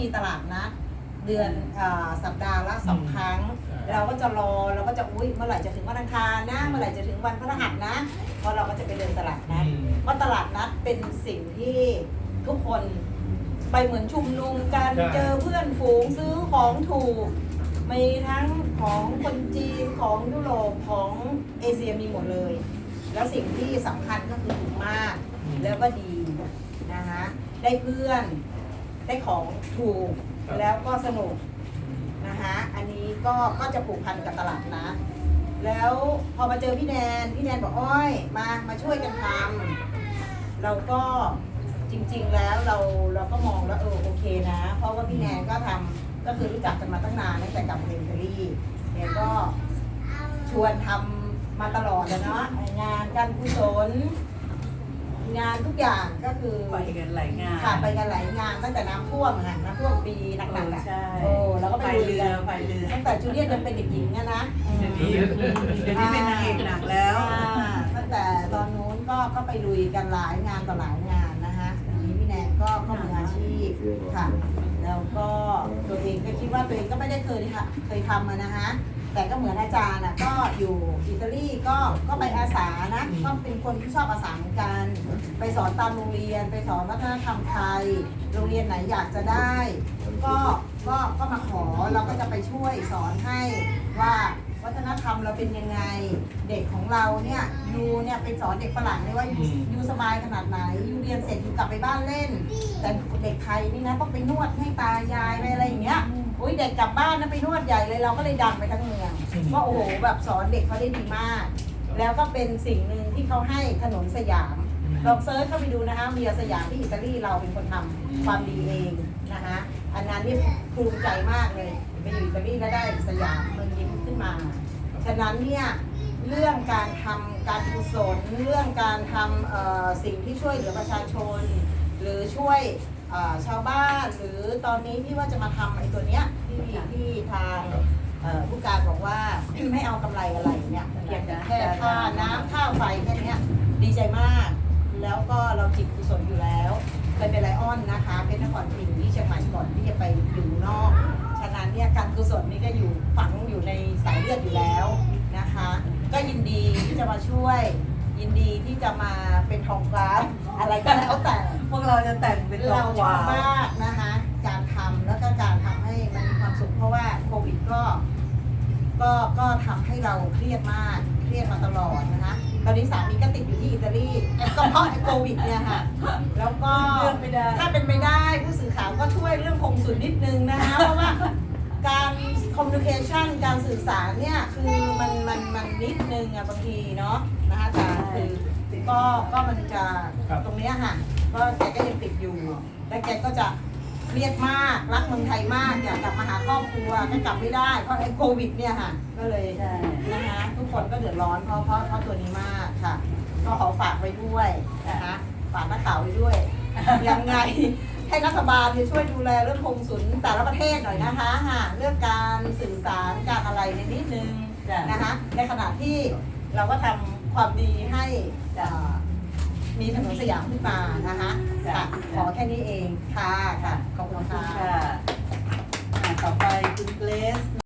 มีตลาดนัดเดือนอาสัปดาห์ละสองครั้ง เราก็จะรอเราก็จะอุ้ยเมื่อไหร่จะถึงวันอังคารนะเมื่อไหร่จะถึงวันพฤหัสนะเพราะเราก็จะไปเดินตลาดนัดอืม เพราะตลาดนัดเป็นสิ่งที่ทุกคนไปเหมือนชุมนุมกันใช่ เจอเพื่อนฝูงซื้อของถูก มีทั้งของคนจีนของยุโรปของเอเชียมีหมดเลย แล้วสิ่งที่สำคัญก็คือถูกมากอืมแล้วก็ดีนะคะได้เพื่อน ได้ของถูกครับแล้วก็สนุกนะคะอันนี้ก็ก็จะผูกพันกับตลาดนะ แล้วพอมาเจอพี่แนนพี่แนนบอกอ้อยมามาช่วยกันทำเราก็จริง ๆ แล้วเราเราก็มองแล้วเออโอเคนะ เพราะว่าพี่แนนก็ทำก็คือรู้จักกันมาตั้งนานตั้งแต่กับเบเกอรี่แนนก็ชวนทำมาตลอดแล้วเนาะงานการกุศล งานทุกอย่างก็คือไปกันหลายงานค่ะไปกันหลายงานตั้งแต่น้ำท่วมอะค่ะน้ำท่วมปีหนักๆอะใช่โอ้แล้วก็ไปไปลุยเรือกันไปเรือตั้งแต่จูเลียตยังเป็นเด็กหญิงอะนะเดี๋ยวนี้เดี๋ยวนี้เป็นนางเอกหนักแล้วอ่าตั้งแต่ตอนนู้นก็ก็ไปลุยกันหลายงานต่อหลายงานนะคะอันนี้พี่แนนก็ก็มืออาชีพค่ะ แล้วก็ตัวเองก็คิดว่าตัวเองก็ไม่ได้เคยค่ะเคยทำมานะคะ แต่ก็เหมือนอาจารย์อะก็อยู่อิตาลีก็ก็ไปอาสานะก็เป็นคนที่ชอบอาสาเหมือนกัน ไปสอนตามโรงเรียน ไปสอนวัฒนธรรมไทย โรงเรียนไหนอยากจะได้ ก็ก็ก็มาขอเราก็จะไปช่วยสอนให้ว่าวัฒนธรรมเราเป็นยังไง เด็กของเราเนี่ยยูเนี่ยไปสอนเด็กฝรั่งเลยว่ายูอืมยูสบายขนาดไหนยูเรียนเสร็จยูกลับไปบ้านเล่น แต่เด็กไทยนี่นะต้องไปนวดให้ตายายไปอะไรอย่าง เงี้ยโอ้ยเด็กกลับบ้านนะไปนวดใหญ่เลยเราก็เลยดังไปทั้งเมืองว่าโอ้โหแบบสอนเด็กเขาได้ดีมาก แล้วก็เป็นสิ่งหนึ่งที่เขาให้ถนนสยามลองเซิร์ชเข้าไปดูนะคะเมียสยามที่อิตาลีเราเป็นคนทำความดีเองนะคะอันนั้นนี่ภูมิใจมากเลยไปอยู่อิตาลีแล้วได้สยามเมืองยิ้มขึ้นมา ฉะนั้นเนี่ยเรื่องการทำการกุศลเรื่องการทำเอ่อสิ่งที่ช่วยเหลือประชาชน หรือช่วยเอ่อ ชาวบ้านหรือตอนนี้ที่ว่าจะมาทำไอ้ตัวเนี้ยที่ที่ทางเอ่อผู้การบอกว่า ไม่เอากำไรอะไรเนี่ยเพียงแต่แค่ค่าน้ำค่าไฟแค่เนี้ยดีใจมาก แล้วก็เราจิตกุศลอยู่แล้วเคยเป็นไลออนนะคะเป็นนครพิงค์ที่เชียงใหม่ก่อนที่จะไปอยู่นอกฉะนั้นเนี่ยการกุศลนี่ก็อยู่ฝังอยู่ในสายเลือดอยู่แล้วนะคะ ก็ยินดีที่จะมาช่วย ยินดีที่จะมาเป็นทองกลาสอะไรก็แล้วแต่ พวกเราจะแต่งเป็นดอเรากชวาอบวมากนะคะ การทำแล้วก็การทำให้มันมีความสุขเพราะว่าโควิดก็ก็ก็ทำให้เราเครียดมากเครียดมาตลอดนะคะตอนนี้สามีก็ติดอยู่ที่อิตาลีก็เพราะไอ้โควิดเนี่ยค่ะ แล้วก็เลือกไม่ได้ ถ้าเป็นไปได้ผู้สื่อข่าวก็ช่วยเรื่องคงสุดนิดนึงนะคะเพราะว่าการคอมมิ n เคชันการสื่อสารเนี่ยคือ มันมันมันนิดนึงอะบางทีเนาะนะคะอาจารย์คือก็ก็มันจะครับ ตรงเนี้ยค่ะก็แกก็ยังติดอยู่ และแกก็จะเครียดมากรักเมืองไทยมากอยากกลับมาหาครอบครัวก็กลับไม่ได้เพราะไอ้โควิดเนี่ยค่ะก็เลยใช่ นะคะทุกคนก็เดือดร้อนเพราะเพราะเพราะตัวนี้มากค่ะ ก็ขอฝากไว้ด้วยนะคะฝากนักข่าวไว้ด้วย ยังไงให้รัฐบาลเนี่ยช่วยดูแลเรื่องคงสุนแต่ละประเทศหน่อยนะคะฮะเรื่องการสื่อสารการอะไรในยนิดนึง จ้ะ นะคะ ในขณะที่เราก็ทำความดีให้เอ่อมีถนนสยามขึ้นมานะคะค่ะขอแค่นี้เองค่ะค่ะขอบคุณค่ะ ค่ะอ่าต่อไปคุณเกรซ